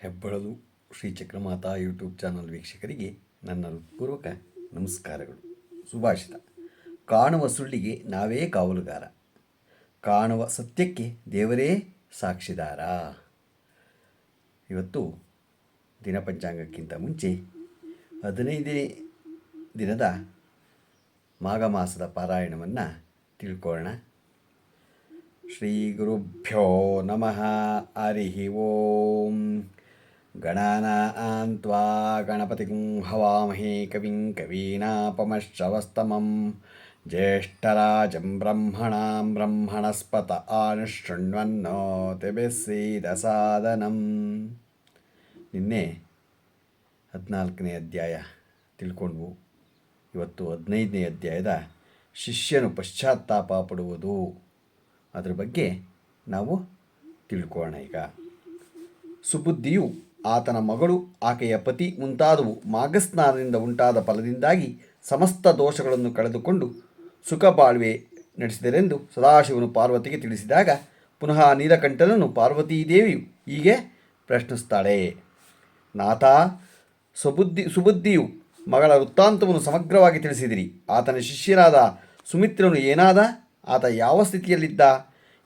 ಹೆಬ್ಬಳಲು Shri Chakramata YouTube channel ವೀಕ್ಷಕರಿಗೆ ನನ್ನ ಹೃತ್ಪೂರ್ವಕ ನಮಸ್ಕಾರಗಳು. ಸುಭಾಷಿತ. ಕಾಣುವ ಸುಳ್ಳಿಗೆ ನಾವೇ ಕಾವಲುಗಾರ. ಕಾಣುವ ಸತ್ಯಕ್ಕೆ ದೇವರೇ ಸಾಕ್ಷಿದಾರ. ಇವತ್ತು ದಿನಪಂಚಾಂಗಕ್ಕಿಂತ ಮುಂಚೆ ಹದಿನೈದನೇ ದಿನದ ಮಾಘ ಮಾಸದ ಪಾರಾಯಣವನ್ನು ತಿಳ್ಕೊಳ್ಳೋಣ. ಶ್ರೀ ಗುರುಭ್ಯೋ ನಮಃ. ಹರಿ ಓಂ. ಗಣಾನಾಂ गणपतिं ಗಣಪತಿಂ कविं ಕವಿಂ ज्येष्ठराजं ಜ್ಯೇಷ್ಠರಾಜಂ ಬ್ರಹ್ಮಣಾಂ ಬ್ರಹ್ಮಣಸ್ಪತ ಆನುಶೃಣ್ವನ್ನೋತಿಬಿಸ್ಸೀದಸಾದನಂ ನಿನ್ನೆ ಹದಿನಾಲ್ಕನೇ ಅಧ್ಯಾಯ ತಿಳ್ಕೊಂಡ್ವು. ಇವತ್ತು ಹದಿನೈದನೇ ಅಧ್ಯಾಯದ ಶಿಷ್ಯನು ಪಶ್ಚಾತ್ತಾಪ ಪಡುವುದು. ಅದ್ರ ಬಗ್ಗೆ ನಾವು ತಿಳ್ಕೊಳ್ಳೋಣ ಈಗ. ಸುಬುದ್ಧಿಯು ಆತನ ಮಗಳು, ಆಕೆಯ ಪತಿ ಮುಂತಾದವು ಮಾಘಸ್ನಾನದಿಂದ ಉಂಟಾದ ಫಲದಿಂದಾಗಿ ಸಮಸ್ತ ದೋಷಗಳನ್ನು ಕಳೆದುಕೊಂಡು ಸುಖ ಬಾಳ್ವೆ ನಡೆಸಿದರೆಂದು ಸದಾಶಿವನು ಪಾರ್ವತಿಗೆ ತಿಳಿಸಿದಾಗ ಪುನಃ ನೀಲಕಂಠನನ್ನು ಪಾರ್ವತೀದೇವಿಯು ಹೀಗೆ ಪ್ರಶ್ನಿಸ್ತಾಳೆ ನಾಥ ಸುಬುದ್ಧಿ ಸುಬುದ್ಧಿಯು ಮಗಳ ವೃತ್ತಾಂತವನ್ನು ಸಮಗ್ರವಾಗಿ ತಿಳಿಸಿದಿರಿ. ಆತನ ಶಿಷ್ಯನಾದ ಸುಮಿತ್ರನು ಏನಾದ? ಆತ ಯಾವ ಸ್ಥಿತಿಯಲ್ಲಿದ್ದ?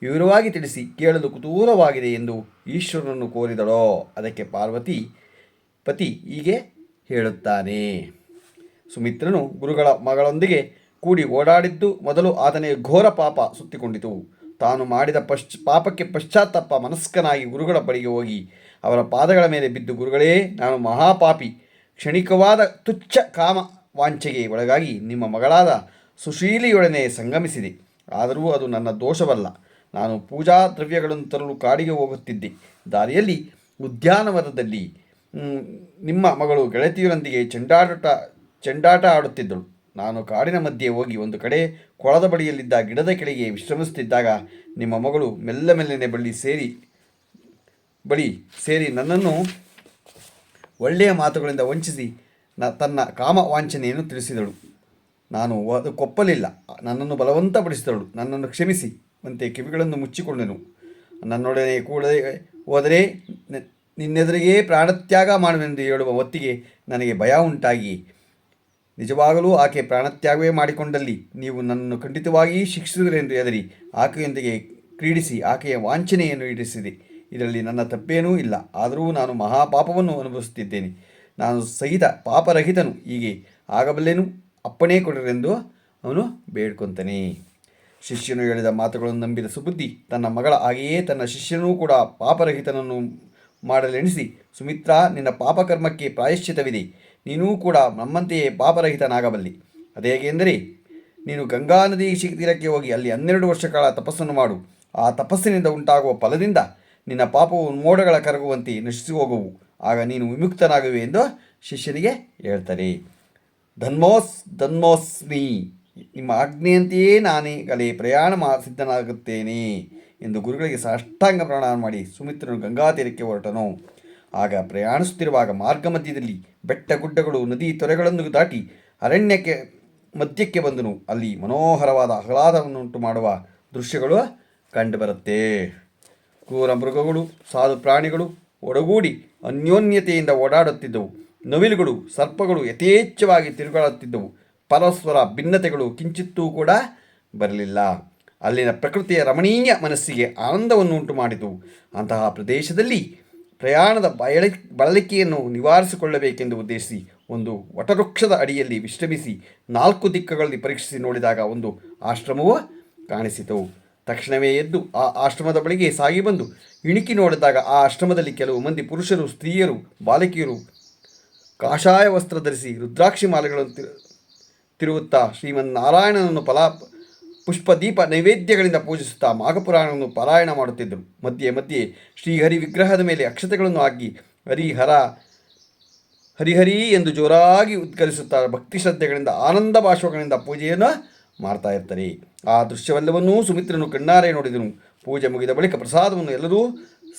ವಿವರವಾಗಿ ತಿಳಿಸಿ ಕೇಳಲು ಕುತೂಹಲವಾಗಿದೆ ಎಂದು ಈಶ್ವರನನ್ನು ಕೋರಿದಳೋ? ಅದಕ್ಕೆ ಪಾರ್ವತಿ ಪತಿ ಹೀಗೆ ಹೇಳುತ್ತಾನೆ. ಸುಮಿತ್ರನು ಗುರುಗಳ ಮಗಳೊಂದಿಗೆ ಕೂಡಿ ಓಡಾಡಿದ್ದು ಮೊದಲು ಆತನೇ ಘೋರ ಪಾಪ ಸುತ್ತಿಕೊಂಡಿತು. ತಾನು ಮಾಡಿದ ಪಶ್ಚ ಪಾಪಕ್ಕೆ ಪಶ್ಚಾತ್ತಾಪ ಮನಸ್ಕನಾಗಿ ಗುರುಗಳ ಬಳಿಗೆ ಹೋಗಿ ಅವರ ಪಾದಗಳ ಮೇಲೆ ಬಿದ್ದು, ಗುರುಗಳೇ, ನಾನು ಮಹಾಪಾಪಿ. ಕ್ಷಣಿಕವಾದ ತುಚ್ಛ ಕಾಮ ವಾಂಛೆಗೆ ಒಳಗಾಗಿ ನಿಮ್ಮ ಮಗಳಾದ ಸುಶೀಲಿಯೊಡನೆ ಸಂಗಮಿಸಿದೆ. ಆದರೂ ಅದು ನನ್ನ ದೋಷವಲ್ಲ. ನಾನು ಪೂಜಾ ದ್ರವ್ಯಗಳನ್ನು ತರಲು ಕಾಡಿಗೆ ಹೋಗುತ್ತಿದ್ದೆ. ದಾರಿಯಲ್ಲಿ ಉದ್ಯಾನವನದಲ್ಲಿ ನಿಮ್ಮ ಮಗಳು ಗೆಳತಿಯರೊಂದಿಗೆ ಚೆಂಡಾಟ ಚೆಂಡಾಟ ಆಡುತ್ತಿದ್ದಳು. ನಾನು ಕಾಡಿನ ಮಧ್ಯೆ ಹೋಗಿ ಒಂದು ಕಡೆ ಕೊಳದ ಬಳಿಯಲ್ಲಿದ್ದ ಗಿಡದ ಕೆಳಗೆ ವಿಶ್ರಮಿಸುತ್ತಿದ್ದಾಗ ನಿಮ್ಮ ಮಗಳು ಮೆಲ್ಲ ಮೆಲ್ಲನೆ ಬಳಿ ಸೇರಿ ಬಳಿ ಸೇರಿ ನನ್ನನ್ನು ಒಳ್ಳೆಯ ಮಾತುಗಳಿಂದ ವಂಚಿಸಿ ನ, ತನ್ನ ಕಾಮ ವಾಂಛನೆಯನ್ನು ತಿಳಿಸಿದಳು. ನಾನು ಅದು ಕೊಪ್ಪಲಿಲ್ಲ. ನನ್ನನ್ನು ಬಲವಂತಪಡಿಸಿದಳು. ನನ್ನನ್ನು ಕ್ಷಮಿಸಿ. ಅಂತೆ ಕಿವಿಗಳನ್ನು ಮುಚ್ಚಿಕೊಂಡೆನು. ನನ್ನೊಡನೆ ಕೂಡಲೇ ಹೋದರೆ ನಿನ್ನೆದುರಿಗೆ ಪ್ರಾಣತ್ಯಾಗ ಮಾಡುವೆಂದು ಹೇಳುವ ಹೊತ್ತಿಗೆ ನನಗೆ ಭಯ ಉಂಟಾಗಿ. ನಿಜವಾಗಲೂ ಆಕೆ ಪ್ರಾಣತ್ಯಾಗವೇ ಮಾಡಿಕೊಂಡಲ್ಲಿ ನೀವು ನನ್ನನ್ನು ಖಂಡಿತವಾಗಿ ಶಿಕ್ಷಿಸುವಿರೆಂದು ಹೆದರಿ ಆಕೆಯೊಂದಿಗೆ ಕ್ರೀಡಿಸಿ ಆಕೆಯ ವಾಂಛನೆಯನ್ನು ಈಡೇರಿಸಿದೆ. ಇದರಲ್ಲಿ ನನ್ನ ತಪ್ಪೇನೂ ಇಲ್ಲ. ಆದರೂ ನಾನು ಮಹಾಪಾಪವನ್ನು ಅನುಭವಿಸುತ್ತಿದ್ದೇನೆ. ನಾನು ಸಹಿತ ಪಾಪರಹಿತನು. ಹೀಗೆ ಆಗಬಲ್ಲೇನು? ಅಪ್ಪಣೆ ಕೊಡರೆಂದು ಅವನು ಬೇಡ್ಕೊತಾನೆ. ಶಿಷ್ಯನು ಹೇಳಿದ ಮಾತುಗಳನ್ನು ನಂಬಿದ ಸುಬುದ್ಧಿ ತನ್ನ ಮಗಳ ಹಾಗೆಯೇ ತನ್ನ ಶಿಷ್ಯನೂ ಕೂಡ ಪಾಪರಹಿತನನ್ನು ಮಾಡಲೆಣಿಸಿ, ಸುಮಿತ್ರ, ನಿನ್ನ ಪಾಪಕರ್ಮಕ್ಕೆ ಪ್ರಾಯಶ್ಚಿತವಿದೆ. ನೀನೂ ಕೂಡ ನಮ್ಮಂತೆಯೇ ಪಾಪರಹಿತನಾಗಬಲ್ಲಿ. ಅದೇಗೆಂದರೆ ನೀನು ಗಂಗಾ ನದಿ ತೀರಕ್ಕೆ ಹೋಗಿ ಅಲ್ಲಿ ಹನ್ನೆರಡು ವರ್ಷ ಕಾಲ ತಪಸ್ಸನ್ನು ಮಾಡು. ಆ ತಪಸ್ಸಿನಿಂದ ಉಂಟಾಗುವ ಫಲದಿಂದ ನಿನ್ನ ಪಾಪವು ಮೋಡಗಳ ಕರಗುವಂತೆ ನಶಿಸಿ ಹೋಗುವು ಆಗ ನೀನು ವಿಮುಕ್ತನಾಗುವೆ ಎಂದು ಶಿಷ್ಯನಿಗೆ ಹೇಳ್ತಾರೆ. ಧನ್ಮೋಸ್, ಧನ್ಮೋಸ್ಮಿ. ನಿಮ್ಮ ಆಜ್ಞೆಯಂತೆಯೇ ನಾನೀಗಲೇ ಪ್ರಯಾಣ ಮಾ ಸಿದ್ಧನಾಗುತ್ತೇನೆ ಎಂದು ಗುರುಗಳಿಗೆ ಸಾಷ್ಟಾಂಗ ಪ್ರಣಾಮ ಮಾಡಿ ಸುಮಿತ್ರನು ಗಂಗಾ ತೀರಕ್ಕೆ ಹೊರಟನು. ಆಗ ಪ್ರಯಾಣಿಸುತ್ತಿರುವಾಗ ಮಾರ್ಗ ಮಧ್ಯದಲ್ಲಿ ಬೆಟ್ಟ ಗುಡ್ಡಗಳು, ನದಿ ತೊರೆಗಳನ್ನು ದಾಟಿ ಅರಣ್ಯಕ್ಕೆ ಮಧ್ಯಕ್ಕೆ ಬಂದನು. ಅಲ್ಲಿ ಮನೋಹರವಾದ ಆಹ್ಲಾದವನ್ನುಂಟು ಮಾಡುವ ದೃಶ್ಯಗಳು ಕಂಡುಬರುತ್ತೆ ಕ್ರೂರ ಮೃಗಗಳು, ಸಾಧು ಪ್ರಾಣಿಗಳು ಒಡಗೂಡಿ ಅನ್ಯೋನ್ಯತೆಯಿಂದ ಓಡಾಡುತ್ತಿದ್ದವು. ನವಿಲುಗಳು, ಸರ್ಪಗಳು ಯಥೇಚ್ಛವಾಗಿ ತಿರುಗಾಡುತ್ತಿದ್ದವು. ಪರಸ್ಪರ ಭಿನ್ನತೆಗಳು ಕಿಂಚಿತ್ತೂ ಕೂಡ ಬರಲಿಲ್ಲ. ಅಲ್ಲಿನ ಪ್ರಕೃತಿಯ ರಮಣೀಯ ಮನಸ್ಸಿಗೆ ಆನಂದವನ್ನು ಉಂಟು ಮಾಡಿತು. ಅಂತಹ ಪ್ರದೇಶದಲ್ಲಿ ಪ್ರಯಾಣದ ಬಯಳ, ಬಳಲಿಕೆಯನ್ನು ನಿವಾರಿಸಿಕೊಳ್ಳಬೇಕೆಂದು ಉದ್ದೇಶಿಸಿ ಒಂದು ವಟವೃಕ್ಷದ ಅಡಿಯಲ್ಲಿ ವಿಶ್ರಮಿಸಿ ನಾಲ್ಕು ದಿಕ್ಕಗಳಲ್ಲಿ ಪರೀಕ್ಷಿಸಿ ನೋಡಿದಾಗ ಒಂದು ಆಶ್ರಮವು ಕಾಣಿಸಿತು. ತಕ್ಷಣವೇ ಎದ್ದು ಆ ಆಶ್ರಮದ ಬಳಿಗೆ ಸಾಗಿ ಬಂದು ಇಣುಕಿ ನೋಡಿದಾಗ ಆ ಆಶ್ರಮದಲ್ಲಿ ಕೆಲವು ಮಂದಿ ಪುರುಷರು, ಸ್ತ್ರೀಯರು, ಬಾಲಕಿಯರು ಕಾಷಾಯ ವಸ್ತ್ರ ಧರಿಸಿ ರುದ್ರಾಕ್ಷಿ ಮಾಲೆಗಳನ್ನು ತಿರುಗುತ್ತಾ ಶ್ರೀಮನ್ನಾರಾಯಣನನ್ನು ಪುಷ್ಪ ಪುಷ್ಪದೀಪ ನೈವೇದ್ಯಗಳಿಂದ ಪೂಜಿಸುತ್ತಾ ಮಾಘಪುರಾಣವನ್ನು ಪಾರಾಯಣ ಮಾಡುತ್ತಿದ್ದರು. ಮಧ್ಯೆ ಮಧ್ಯೆ ಶ್ರೀಹರಿ ವಿಗ್ರಹದ ಮೇಲೆ ಅಕ್ಷತೆಗಳನ್ನು ಹಾಕಿ ಹರಿಹರ, ಹರಿಹರಿ ಎಂದು ಜೋರಾಗಿ ಉದ್ಗರಿಸುತ್ತಾ ಭಕ್ತಿ ಶ್ರದ್ಧೆಗಳಿಂದ ಆನಂದ ಭಾಷಗಳಿಂದ ಪೂಜೆಯನ್ನು ಮಾಡ್ತಾ ಇರ್ತಾರೆ. ಆ ದೃಶ್ಯವೆಲ್ಲವನ್ನೂ ಸುಮಿತ್ರನು ಕಣ್ಣಾರೆ ನೋಡಿದನು. ಪೂಜೆ ಮುಗಿದ ಬಳಿಕ ಪ್ರಸಾದವನ್ನು ಎಲ್ಲರೂ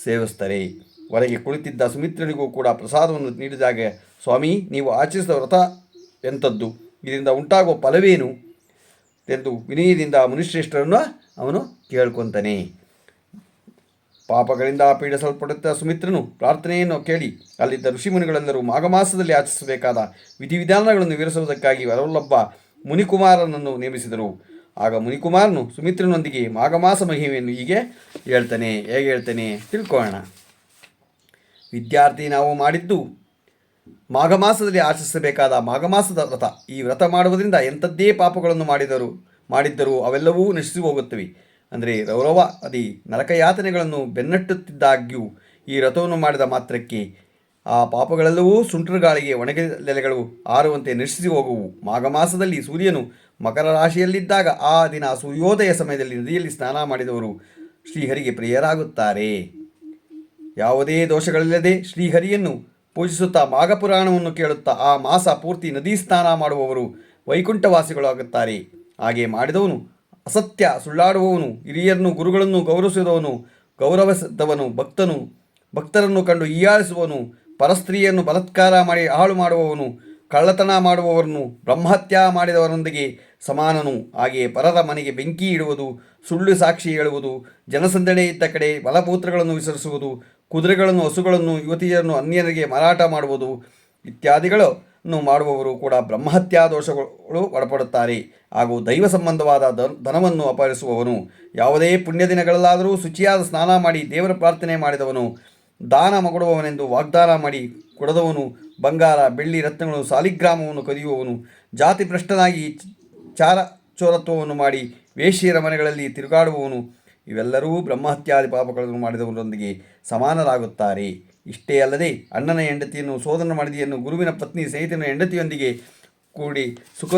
ಸೇವಿಸ್ತಾರೆ. ಹೊರಗೆ ಕುಳಿತಿದ್ದ ಸುಮಿತ್ರನಿಗೂ ಕೂಡ ಪ್ರಸಾದವನ್ನು ನೀಡಿದಾಗ, ಸ್ವಾಮಿ, ನೀವು ಆಚರಿಸಿದ ವ್ರತ ಎಂಥದ್ದು ಇದರಿಂದ ಉಂಟಾಗುವ ಫಲವೇನು ಎಂದು ವಿನಯದಿಂದ ಮುನಿಶ್ರೇಷ್ಠರನ್ನು ಅವನು ಕೇಳ್ಕೊತಾನೆ. ಪಾಪಗಳಿಂದ ಪೀಡಿಸಲ್ಪಡುತ್ತ ಸುಮಿತ್ರನು ಪ್ರಾರ್ಥನೆಯನ್ನು ಕೇಳಿ ಅಲ್ಲಿದ್ದ ಋಷಿಮುನಿಗಳೆಲ್ಲರೂ ಮಾಘಮಾಸದಲ್ಲಿ ಆಚರಿಸಬೇಕಾದ ವಿಧಿವಿಧಾನಗಳನ್ನು ವಿವರಿಸುವುದಕ್ಕಾಗಿ ವರವಲ್ಲೊಬ್ಬ ಮುನಿಕುಮಾರನನ್ನು ನೇಮಿಸಿದರು. ಆಗ ಮುನಿಕುಮಾರನು ಸುಮಿತ್ರನೊಂದಿಗೆ ಮಾಘಮಾಸ ಮಹಿಮೆಯನ್ನು ಹೀಗೆ ಹೇಳ್ತಾನೆ, ಹೇಗೆ ಹೇಳ್ತಾನೆ ತಿಳ್ಕೊಳ್ಳೋಣ. ವಿದ್ಯಾರ್ಥಿ, ನಾವು ಮಾಡಿದ್ದು ಮಾಘಮಾಸದಲ್ಲಿ ಆಚರಿಸಬೇಕಾದ ಮಾಘಮಾಸದ ವ್ರತ. ಈ ವ್ರತ ಮಾಡುವುದರಿಂದ ಎಂಥದ್ದೇ ಪಾಪಗಳನ್ನು ಮಾಡಿದರು, ಮಾಡಿದ್ದರೂ ಅವೆಲ್ಲವೂ ನಶಿಸಿ ಹೋಗುತ್ತವೆ. ಅಂದರೆ ರೌರವ ಅದಿ ನರಕಯಾತನೆಗಳನ್ನು ಬೆನ್ನಟ್ಟುತ್ತಿದ್ದಾಗ್ಯೂ ಈ ವ್ರತವನ್ನು ಮಾಡಿದ ಮಾತ್ರಕ್ಕೆ ಆ ಪಾಪಗಳೆಲ್ಲವೂ ಸುಂಟರುಗಾಳಿಗೆ ಒಣಗಿಲೆಲೆಗಳು ಆರುವಂತೆ ನಶಿಸಿ ಹೋಗುವು. ಮಾಘಮಾಸದಲ್ಲಿ ಸೂರ್ಯನು ಮಕರ ರಾಶಿಯಲ್ಲಿದ್ದಾಗ ಆ ದಿನ ಸೂರ್ಯೋದಯ ಸಮಯದಲ್ಲಿ ನದಿಯಲ್ಲಿ ಸ್ನಾನ ಮಾಡಿದವರು ಶ್ರೀಹರಿಗೆ ಪ್ರಿಯರಾಗುತ್ತಾರೆ. ಯಾವುದೇ ದೋಷಗಳಿಲ್ಲದೆ ಶ್ರೀಹರಿಯನ್ನು ಪೂಜಿಸುತ್ತಾ ಮಾಘಪುರಾಣವನ್ನು ಕೇಳುತ್ತಾ ಆ ಮಾಸ ಪೂರ್ತಿ ನದಿ ಸ್ನಾನ ಮಾಡುವವರು ವೈಕುಂಠವಾಸಿಗಳಾಗುತ್ತಾರೆ. ಹಾಗೆ ಮಾಡಿದವನು ಅಸತ್ಯ ಸುಳ್ಳಾಡುವವನು, ಹಿರಿಯರನ್ನು ಗುರುಗಳನ್ನು ಗೌರವಿಸಿದವನು ಗೌರವಿಸಿದವನು ಭಕ್ತನು, ಭಕ್ತರನ್ನು ಕಂಡು ಹೀಯಾಳಿಸುವವನು, ಪರಸ್ತ್ರೀಯನ್ನು ಬಲತ್ಕಾರ ಮಾಡಿ ಹಾಳು ಮಾಡುವವನು, ಕಳ್ಳತನ ಮಾಡುವವರನ್ನು ಬ್ರಹ್ಮಹತ್ಯ ಮಾಡಿದವರೊಂದಿಗೆ ಸಮಾನನು. ಹಾಗೆಯೇ ಪರರ ಮನೆಗೆ ಬೆಂಕಿ ಇಡುವುದು, ಸುಳ್ಳು ಸಾಕ್ಷಿ ಹೇಳುವುದು, ಜನಸಂದಣಿ ಇದ್ದ ಕಡೆ ಬಲಪೂತ್ರಗಳನ್ನು ವಿಸರಿಸುವುದು ಕುದುರೆಗಳನ್ನು, ಹಸುಗಳನ್ನು, ಯುವತಿಯರನ್ನು, ಅನ್ಯರಿಗೆ ಮಾರಾಟ ಮಾಡುವುದು ಇತ್ಯಾದಿಗಳನ್ನು ಮಾಡುವವರು ಕೂಡ ಬ್ರಹ್ಮಹತ್ಯಾ ದೋಷಗಳು ಒಳಪಡುತ್ತಾರೆ. ಹಾಗೂ ದೈವ ಸಂಬಂಧವಾದ ಧನವನ್ನು ಅಪಹರಿಸುವವನು ಯಾವುದೇ ಪುಣ್ಯ ದಿನಗಳಲ್ಲಾದರೂ ಶುಚಿಯಾದ ಸ್ನಾನ ಮಾಡಿ ದೇವರ ಪ್ರಾರ್ಥನೆ ಮಾಡಿದವನು, ದಾನ ಮಗಡುವವನೆಂದು ವಾಗ್ದಾನ ಮಾಡಿ ಕೊಡದವನು, ಬಂಗಾರ, ಬೆಳ್ಳಿ, ರತ್ನಗಳು, ಸಾಲಿಗ್ರಾಮವನ್ನು ಕದಿಯುವವನು ಜಾತಿ ಭ್ರಷ್ಟನಾಗಿ ಚಾರ, ಚೋರತ್ವವನ್ನು ಮಾಡಿ ವೇಶ್ಯರ ಮನೆಗಳಲ್ಲಿ ತಿರುಗಾಡುವವನು ಇವೆಲ್ಲರೂ ಬ್ರಹ್ಮಹತ್ಯಾದಿ ಪಾಪಗಳನ್ನು ಮಾಡಿದವರೊಂದಿಗೆ ಸಮಾನರಾಗುತ್ತಾರೆ. ಇಷ್ಟೇ ಅಲ್ಲದೆ ಅಣ್ಣನ ಹೆಂಡತಿಯನ್ನು ಸೋದನ ಮಡದಿಯನ್ನು ಗುರುವಿನ ಪತ್ನಿ ಸ್ನೇಹಿತನ ಹೆಂಡತಿಯೊಂದಿಗೆ ಕೂಡಿ ಸುಖ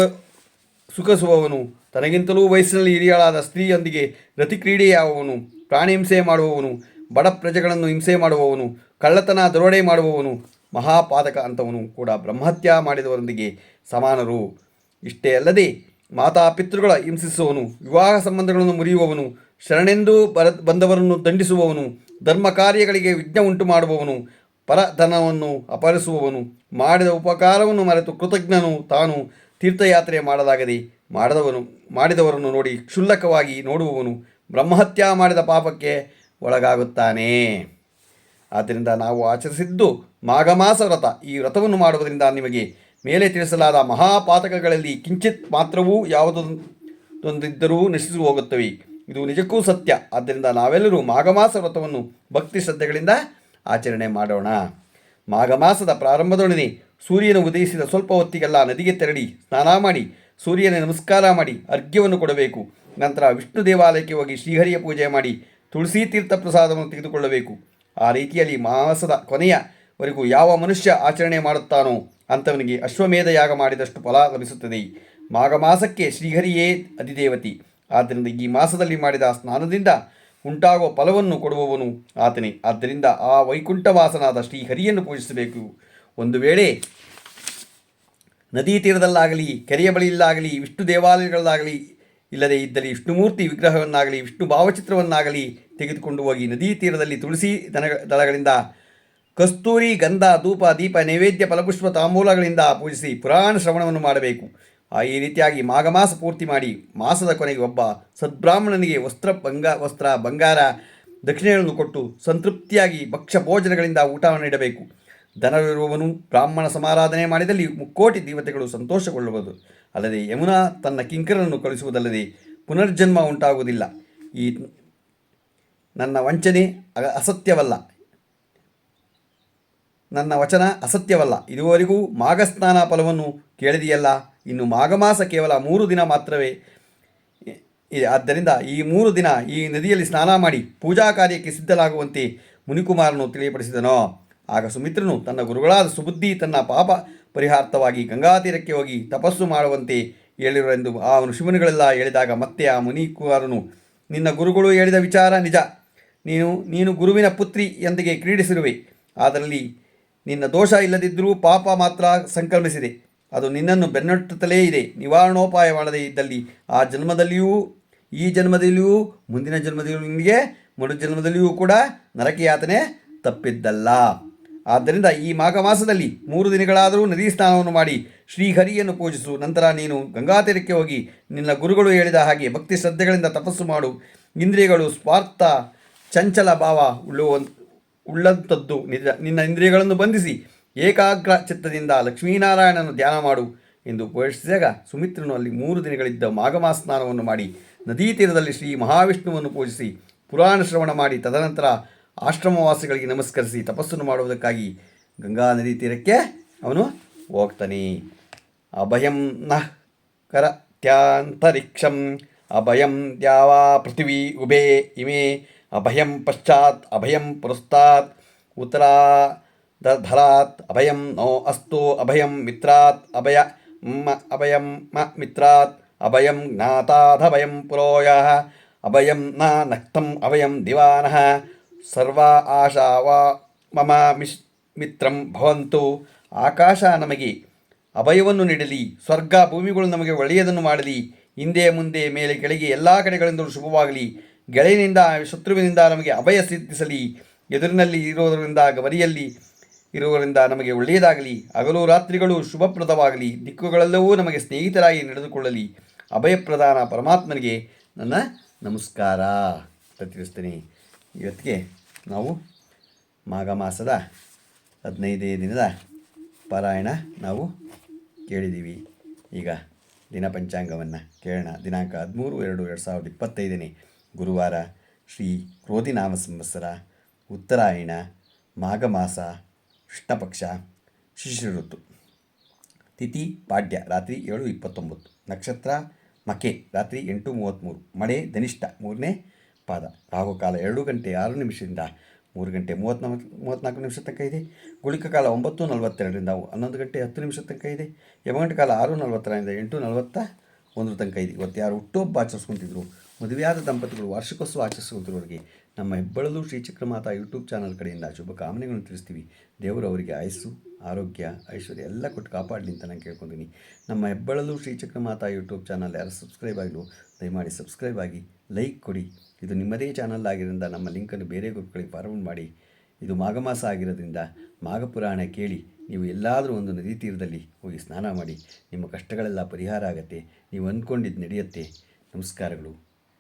ಸುಖಸುವವನು, ತನಗಿಂತಲೂ ವಯಸ್ಸಿನಲ್ಲಿ ಹಿರಿಯಳಾದ ಸ್ತ್ರೀಯೊಂದಿಗೆ ರತಿಕ್ರೀಡೆಯಾಗುವವನು ಪ್ರಾಣಿ ಹಿಂಸೆ ಮಾಡುವವನು, ಬಡ ಪ್ರಜೆಗಳನ್ನು ಹಿಂಸೆ ಮಾಡುವವನು, ಕಳ್ಳತನ ದರೋಡೆ ಮಾಡುವವನು ಮಹಾಪಾದಕ ಅಂತವನು ಕೂಡ ಬ್ರಹ್ಮಹತ್ಯ ಮಾಡಿದವರೊಂದಿಗೆ ಸಮಾನರು. ಇಷ್ಟೇ ಅಲ್ಲದೆ ಮಾತಾ ಪಿತೃಗಳ ಹಿಂಸಿಸುವವನು, ವಿವಾಹ ಸಂಬಂಧಗಳನ್ನು ಮುರಿಯುವವನು ಶರಣೆಂದು ಬರ, ಬಂದವರನ್ನು ದಂಡಿಸುವವನು, ಧರ್ಮ ಕಾರ್ಯಗಳಿಗೆ ವಿಘ್ನ ಉಂಟು ಮಾಡುವವನು ಪರಧನವನ್ನು ಅಪಹರಿಸುವವನು, ಮಾಡಿದ ಉಪಕಾರವನ್ನು ಮರೆತು ಕೃತಜ್ಞನು, ತಾನು ತೀರ್ಥಯಾತ್ರೆ ಮಾಡಲಾಗದೆ ಮಾಡದವನು, ಮಾಡಿದವರನ್ನು ನೋಡಿ ಕ್ಷುಲ್ಲಕವಾಗಿ ನೋಡುವವನು, ಬ್ರಹ್ಮಹತ್ಯ ಮಾಡಿದ ಪಾಪಕ್ಕೆ ಒಳಗಾಗುತ್ತಾನೆ. ಆದ್ದರಿಂದ ನಾವು ಆಚರಿಸಿದ್ದು ಮಾಘಮಾಸ ವ್ರತ. ಈ ವ್ರತವನ್ನು ಮಾಡುವುದರಿಂದ ನಿಮಗೆ ಮೇಲೆ ತಿಳಿಸಲಾದ ಮಹಾಪಾತಕಗಳಲ್ಲಿ ಕಿಂಚಿತ್ ಮಾತ್ರವೂ ಯಾವುದೊಂದಿದ್ದರೂ ನಶಿಸಿ ಹೋಗುತ್ತವೆ. ಇದು ನಿಜಕ್ಕೂ ಸತ್ಯ. ಆದ್ದರಿಂದ ನಾವೆಲ್ಲರೂ ಮಾಘಮಾಸ ವ್ರತವನ್ನು ಭಕ್ತಿ ಶ್ರದ್ಧೆಗಳಿಂದ ಆಚರಣೆ ಮಾಡೋಣ. ಮಾಘಮಾಸದ ಪ್ರಾರಂಭದೊಡನೆ ಸೂರ್ಯನು ಉದಯಿಸಿದ ಸ್ವಲ್ಪ ಹೊತ್ತಿಗೆಲ್ಲ ನದಿಗೆ ತೆರಳಿ ಸ್ನಾನ ಮಾಡಿ ಸೂರ್ಯನ ನಮಸ್ಕಾರ ಮಾಡಿ ಅರ್ಘ್ಯವನ್ನು ಕೊಡಬೇಕು. ನಂತರ ವಿಷ್ಣು ದೇವಾಲಯಕ್ಕೆ ಹೋಗಿ ಶ್ರೀಹರಿಯ ಪೂಜೆ ಮಾಡಿ ತುಳಸಿ ತೀರ್ಥ ಪ್ರಸಾದವನ್ನು ತೆಗೆದುಕೊಳ್ಳಬೇಕು. ಆ ರೀತಿಯಲ್ಲಿ ಮಾಸದ ಕೊನೆಯವರೆಗೂ ಯಾವ ಮನುಷ್ಯ ಆಚರಣೆ ಮಾಡುತ್ತಾನೋ ಅಂಥವನಿಗೆ ಅಶ್ವಮೇಧ ಯಾಗ ಮಾಡಿದಷ್ಟು ಫಲ ಲಭಿಸುತ್ತದೆ. ಮಾಘ ಮಾಸಕ್ಕೆ ಶ್ರೀಹರಿಯೇ ಅಧಿದೇವತಿ. ಆದ್ದರಿಂದ ಈ ಮಾಸದಲ್ಲಿ ಮಾಡಿದ ಸ್ನಾನದಿಂದ ಉಂಟಾಗುವ ಫಲವನ್ನು ಕೊಡುವವನು ಆತನೇ. ಆದ್ದರಿಂದ ಆ ವೈಕುಂಠವಾಸನಾದ ಶ್ರೀಹರಿಯನ್ನು ಪೂಜಿಸಬೇಕು. ಒಂದು ವೇಳೆ ನದಿ ತೀರದಲ್ಲಾಗಲಿ, ಕೆರೆಯ ಬಳಿಯಲ್ಲಾಗಲಿ, ವಿಷ್ಣು ದೇವಾಲಯಗಳಲ್ಲಾಗಲಿ, ಇಲ್ಲದೆ ಇದ್ದಲ್ಲಿ ವಿಷ್ಣುಮೂರ್ತಿ ವಿಗ್ರಹವನ್ನಾಗಲಿ, ವಿಷ್ಣು ಭಾವಚಿತ್ರವನ್ನಾಗಲಿ ತೆಗೆದುಕೊಂಡು ಹೋಗಿ ನದಿ ತೀರದಲ್ಲಿ ತುಳಸಿ ದನ ದಳಗಳಿಂದ ಕಸ್ತೂರಿ ಗಂಧ, ಧೂಪ, ದೀಪ, ನೈವೇದ್ಯ, ಫಲಪುಷ್ಪ, ತಾಂಬೂಲಗಳಿಂದ ಪೂಜಿಸಿ ಪುರಾಣ ಶ್ರವಣವನ್ನು ಮಾಡಬೇಕು. ಈ ರೀತಿಯಾಗಿ ಮಾಘಮಾಸ ಪೂರ್ತಿ ಮಾಡಿ ಮಾಸದ ಕೊನೆಗೆ ಒಬ್ಬ ಸದ್ಬ್ರಾಹ್ಮಣನಿಗೆ ವಸ್ತ್ರ ಬಂಗ, ವಸ್ತ್ರ ಬಂಗಾರ ದಕ್ಷಿಣೆಯನ್ನು ಕೊಟ್ಟು ಸಂತೃಪ್ತಿಯಾಗಿ ಭಕ್ಷ್ಯ ಭೋಜನಗಳಿಂದ ಊಟವನ್ನು ನೀಡಬೇಕು. ಧನವಿರುವವನು ಬ್ರಾಹ್ಮಣ ಸಮಾರಾಧನೆ ಮಾಡಿದಲ್ಲಿ ಮುಕ್ಕೋಟಿ ದೇವತೆಗಳು ಸಂತೋಷಗೊಳ್ಳುವುದು ಅಲ್ಲದೆ ಯಮುನಾ ತನ್ನ ಕಿಂಕರನ್ನು ಕಳಿಸುವುದಲ್ಲದೆ ಪುನರ್ಜನ್ಮ ಉಂಟಾಗುವುದಿಲ್ಲ. ಈ ನನ್ನ ವಂಚನೆ ಅಸತ್ಯವಲ್ಲ. ನನ್ನ ವಚನ ಅಸತ್ಯವಲ್ಲ. ಇದುವರೆಗೂ ಮಾಘಸ್ನಾನ ಫಲವನ್ನು ಕೇಳಿದೆಯಲ್ಲ? ಇನ್ನು ಮಾಘಮಾಸ ಕೇವಲ ಮೂರು ದಿನ ಮಾತ್ರವೇ ಆದ್ದರಿಂದ ಈ ಮೂರು ದಿನ ಈ ನದಿಯಲ್ಲಿ ಸ್ನಾನ ಮಾಡಿ ಪೂಜಾ ಕಾರ್ಯಕ್ಕೆ ಸಿದ್ಧಲಾಗುವಂತೆ ಮುನಿಕುಮಾರನು ತಿಳಿಯಪಡಿಸಿದನೋ. ಆಗ ಸುಮಿತ್ರನು ತನ್ನ ಗುರುಗಳಾದ ಸುಬುದ್ಧಿ ತನ್ನ ಪಾಪ ಪರಿಹಾರ್ಥವಾಗಿ ಗಂಗಾತೀರಕ್ಕೆ ಹೋಗಿ ತಪಸ್ಸು ಮಾಡುವಂತೆ ಹೇಳಿರುವೆಂದು ಆ ಋಷಿಮುನಿಗಳೆಲ್ಲ ಹೇಳಿದಾಗ ಮತ್ತೆ ಆ ಮುನಿಕುಮಾರನು, ನಿನ್ನ ಗುರುಗಳು ಹೇಳಿದ ವಿಚಾರ ನಿಜ. ನೀನು ನೀನು ಗುರುವಿನ ಪುತ್ರಿ ಎಂದಿಗೆ ಕ್ರೀಡಿಸಿರುವೆ. ಅದರಲ್ಲಿ ನಿನ್ನ ದೋಷ ಇಲ್ಲದಿದ್ದರೂ ಪಾಪ ಮಾತ್ರ ಸಂಕ್ರಮಿಸಿದೆ. ಅದು ನಿನ್ನನ್ನು ಬೆನ್ನಟ್ಟುತ್ತಲೇ ಇದೆ. ನಿವಾರಣೋಪಾಯ ಮಾಡದೇ ಇದ್ದಲ್ಲಿ ಆ ಜನ್ಮದಲ್ಲಿಯೂ, ಈ ಜನ್ಮದಲ್ಲಿಯೂ, ಮುಂದಿನ ಜನ್ಮದಲ್ಲಿಯೂ ಮರು ಜನ್ಮದಲ್ಲಿಯೂ ಕೂಡ ನರಕ ಯಾತನೆ ತಪ್ಪಿದ್ದಲ್ಲ. ಆದ್ದರಿಂದ ಈ ಮಾಘ ಮಾಸದಲ್ಲಿ ಮೂರು ದಿನಗಳಾದರೂ ನದಿ ಸ್ನಾನವನ್ನು ಮಾಡಿ ಶ್ರೀಹರಿಯನ್ನು ಪೂಜಿಸು. ನಂತರ ನೀನು ಗಂಗಾತೀರಕ್ಕೆ ಹೋಗಿ ನಿನ್ನ ಗುರುಗಳು ಹೇಳಿದ ಹಾಗೆ ಭಕ್ತಿ ಶ್ರದ್ಧೆಗಳಿಂದ ತಪಸ್ಸು ಮಾಡು. ಇಂದ್ರಿಯಗಳು ಸ್ವಾರ್ಥ, ಚಂಚಲ ಭಾವ ಉಳ್ಳುವ ಉಳ್ಳಂಥದ್ದು ನಿನ್ನ ಇಂದ್ರಿಯಗಳನ್ನು ಬಂಧಿಸಿ ಏಕಾಗ್ರ ಚಿತ್ತದಿಂದ ಲಕ್ಷ್ಮೀನಾರಾಯಣನು ಧ್ಯಾನ ಮಾಡು ಎಂದು ಘೋಷಿಸಿದಾಗ ಸುಮಿತ್ರನು ಅಲ್ಲಿ ಮೂರು ದಿನಗಳಿದ್ದ ಮಾಘಮಾ ಸ್ನಾನವನ್ನು ಮಾಡಿ ನದೀ ತೀರದಲ್ಲಿ ಶ್ರೀ ಮಹಾವಿಷ್ಣುವನ್ನು ಪೂಜಿಸಿ ಪುರಾಣ ಶ್ರವಣ ಮಾಡಿ ತದನಂತರ ಆಶ್ರಮವಾಸಿಗಳಿಗೆ ನಮಸ್ಕರಿಸಿ ತಪಸ್ಸನ್ನು ಮಾಡುವುದಕ್ಕಾಗಿ ಗಂಗಾ ನದಿ ತೀರಕ್ಕೆ ಅವನು ಹೋಗ್ತಾನೆ. ಅಭಯಂ ನಃ ಕರತ್ಯಾಂತರಿಕ್ಷಂ, ಅಭಯಂ ದ್ಯಾವಾ ಪೃಥಿವಿ ಉಭೇ ಇಮೆ, ಅಭಯಂ ಪಶ್ಚಾತ್, ಅಭಯಂ ಪುರಸ್ತಾತ್ ಉತ್ತರಾಧರಾತ್ ಅಭಯಂ ನೋ ಅಸ್ತು ಅಭಯಂ ಮಿತ್ರಾತ್ ಅಭಯ ಮ ಅಭಯಂ ಮ ಮಿತ್ರಾತ್ ಅಭಯಂ ಜ್ಞಾತಾಧಭಯಂ ಪುರೋಯ ಅಭಯಂ ನ ನಕ್ತಂ ಅಭಯಂ ದಿವಾನಃ ಸರ್ವ ಆಶಾ ವಾ ಮಮ ಮಿಶ್ ಮಿತ್ರಂ ಭವಂತು ಆಕಾಶ ನಮಗೆ ಅಭಯವನ್ನು ನೀಡಲಿ, ಸ್ವರ್ಗ ಭೂಮಿಗಳು ನಮಗೆ ಒಳ್ಳೆಯದನ್ನು ಮಾಡಲಿ, ಹಿಂದೆ ಮುಂದೆ ಮೇಲೆ ಕೆಳಗೆ ಎಲ್ಲ ಕಡೆಗಳಿಂದಲೂ ಶುಭವಾಗಲಿ, ಗೆಳೆಯನಿಂದ ಶತ್ರುವಿನಿಂದ ನಮಗೆ ಅಭಯ ಸಿದ್ಧಿಸಲಿ, ಎದುರಿನಲ್ಲಿ ಇರುವುದರಿಂದ ಗವರಿಯಲ್ಲಿ ಇರುವುದರಿಂದ ನಮಗೆ ಒಳ್ಳೆಯದಾಗಲಿ, ಹಗಲು ರಾತ್ರಿಗಳು ಶುಭಪ್ರದವಾಗಲಿ, ದಿಕ್ಕುಗಳೆಲ್ಲವೂ ನಮಗೆ ಸ್ನೇಹಿತರಾಗಿ ನಡೆದುಕೊಳ್ಳಲಿ. ಅಭಯಪ್ರದಾನ ಪರಮಾತ್ಮನಿಗೆ ನನ್ನ ನಮಸ್ಕಾರ. ಅಂತ ತಿಳಿಸ್ತೇನೆ ಇವತ್ತಿಗೆ ನಾವು ಮಾಘ ಮಾಸದ ಹದಿನೈದೇ ದಿನದ ಪಾರಾಯಣ ನಾವು ಕೇಳಿದ್ದೀವಿ. ಈಗ ದಿನ ಪಂಚಾಂಗವನ್ನು ಕೇಳೋಣ. ದಿನಾಂಕ ಹದಿಮೂರು ಎರಡು ಎರಡು ಸಾವಿರದ ಇಪ್ಪತ್ತೈದನೇ ಗುರುವಾರ ಶ್ರೀ ಕ್ರೋಧಿನಾಮ ಸಂವತ್ಸರ ಉತ್ತರಾಯಣ ಮಾಘ ಮಾಸ ಕೃಷ್ಣಪಕ್ಷ ಶಿಶಿರ ಋತು ತಿಥಿ, ಪಾಡ್ಯ, ರಾತ್ರಿ ಏಳು ಇಪ್ಪತ್ತೊಂಬತ್ತು. ನಕ್ಷತ್ರ, ಮಕೆ, ರಾತ್ರಿ ಎಂಟು ಮೂವತ್ತ್ಮೂರು. ಮಳೆ ಧನಿಷ್ಠ, ಮೂರನೇ ಪಾದ. ರಾಹುಕಾಲ ಎರಡು ಗಂಟೆ ಆರು ನಿಮಿಷದಿಂದ ಮೂರು ಗಂಟೆ ಮೂವತ್ತ್ನಾಲ್ಕು ಮೂವತ್ತ್ನಾಲ್ಕು ನಿಮಿಷ ತನಕ ಇದೆ. ಗುಳಿಕ ಕಾಲ ಒಂಬತ್ತು ನಲವತ್ತೆರಡರಿಂದ ಹನ್ನೊಂದು ಗಂಟೆ ಹತ್ತು ನಿಮಿಷ ತನಕ ಇದೆ. ಯಮಗಂಟೆ ಕಾಲ ಆರು ನಲವತ್ತರಿಂದ ಎಂಟು ನಲವತ್ತ ಒಂದರ ತನಕ ಇದೆ. ಇವತ್ತು ಯಾರು ಹುಟ್ಟುಹಬ್ಬ ಆಚರಿಸ್ಕೊಂತಿದ್ರು? ಮದುವೆಯಾದ ದಂಪತಿಗಳು ವಾರ್ಷಿಕೋತ್ಸವ ಆಚರಿಸುವುದರವರೆಗೆ ನಮ್ಮ ಹೆಬ್ಬಳಲು ಶ್ರೀಚಕ್ರಮಾತಾ ಯೂಟ್ಯೂಬ್ ಚಾನಲ್ ಕಡೆಯಿಂದ ಶುಭ ಕಾಮನೆಗಳನ್ನು ತಿಳಿಸ್ತೀವಿ. ದೇವರು ಅವರಿಗೆ ಆಯಸ್ಸು, ಆರೋಗ್ಯ, ಐಶ್ವರ್ಯ ಎಲ್ಲ ಕೊಟ್ಟು ಕಾಪಾಡಲಿ ಅಂತ ನಾನು ಕೇಳ್ಕೊತೀನಿ. ನಮ್ಮ ಹೆಬ್ಬಳಲು ಶ್ರೀಚಕ್ರಮಾತಾ ಯೂಟ್ಯೂಬ್ ಚಾನಲ್ ಯಾರು ಸಬ್ಸ್ಕ್ರೈಬ್ ಆಗಲು ದಯಮಾಡಿ ಸಬ್ಸ್ಕ್ರೈಬ್ ಆಗಿ, ಲೈಕ್ ಕೊಡಿ. ಇದು ನಿಮ್ಮದೇ ಚಾನಲ್ ಆಗಿರೋದ್ರಿಂದ ನಮ್ಮ ಲಿಂಕನ್ನು ಬೇರೆ ಗ್ರೂಪ್ಗಳಿಗೆ ಫಾರ್ವರ್ಡ್ ಮಾಡಿ. ಇದು ಮಾಘಮಾಸ ಆಗಿರೋದ್ರಿಂದ ಮಾಘಪುರಾಣ ಕೇಳಿ, ನೀವು ಎಲ್ಲಾದರೂ ಒಂದು ನದಿ ತೀರದಲ್ಲಿ ಹೋಗಿ ಸ್ನಾನ ಮಾಡಿ. ನಿಮ್ಮ ಕಷ್ಟಗಳೆಲ್ಲ ಪರಿಹಾರ ಆಗತ್ತೆ, ನೀವು ಅಂದ್ಕೊಂಡಿದ್ದು ನಡೆಯುತ್ತೆ. ನಮಸ್ಕಾರಗಳು.